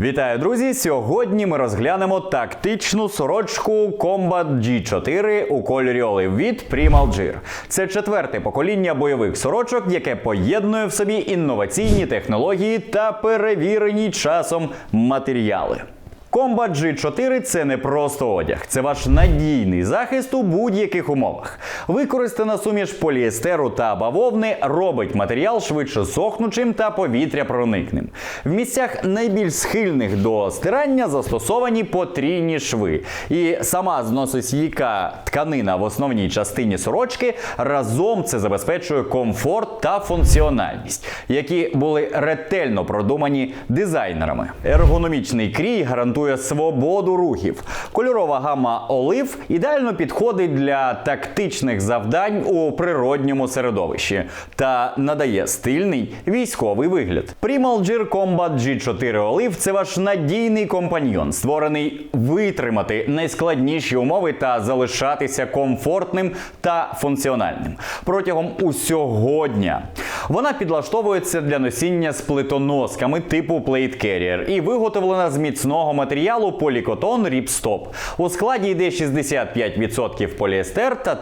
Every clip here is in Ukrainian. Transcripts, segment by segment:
Вітаю, друзі! Сьогодні ми розглянемо тактичну сорочку Combat G4 у кольорі олив від Primal Це четверте покоління бойових сорочок, яке поєднує в собі інноваційні технології та перевірені часом матеріали. Combat G4 – це не просто одяг, це ваш надійний захист у будь-яких умовах. Використана суміш поліестеру та бавовни робить матеріал швидше сохнучим та повітря проникним. В місцях найбільш схильних до стирання застосовані потрійні шви. І сама зносостійка тканина в основній частині сорочки разом це забезпечує комфорт та функціональність, які були ретельно продумані дизайнерами. Ергономічний крій гарантує свободу рухів. Кольорова гама олив ідеально підходить для тактичних завдань у природньому середовищі та надає стильний військовий вигляд. Primal Gear Combat G4 Olive – це ваш надійний компаньйон, створений витримати найскладніші умови та залишатися комфортним та функціональним протягом усього дня. Вона підлаштовується для носіння з плитоносками типу Plate Carrier і виготовлена з міцного матеріалу полікотон Ripstop. У складі йде 65% поліестер та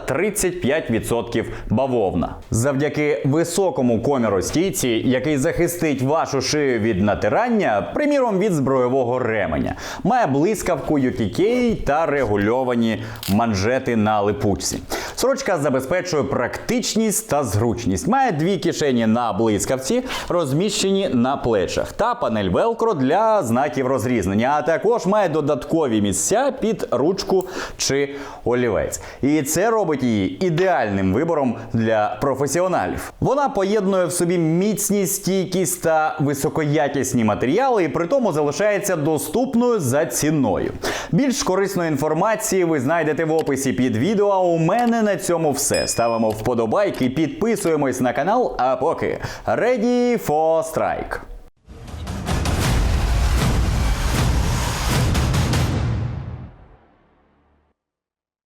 35% бавовна. Завдяки високому коміру стійці, який захистить вашу шию від натирання, приміром від збройового ременя, має блискавку UTK та регульовані манжети на липучці. Сорочка забезпечує практичність та зручність. Має дві кишені на блискавці, розміщені на плечах, та панель велкро для знаків розрізнення. А також має додаткові місця під ручку чи олівець. І це робить її ідеальним вибором для професіоналів. Вона поєднує в собі міцність, стійкість та високоякісні матеріали, і при тому залишається доступною за ціною. Більш корисної інформації ви знайдете в описі під відео. А у мене на цьому все. Ставимо вподобайки, підписуємось на канал. А поки ready for strike.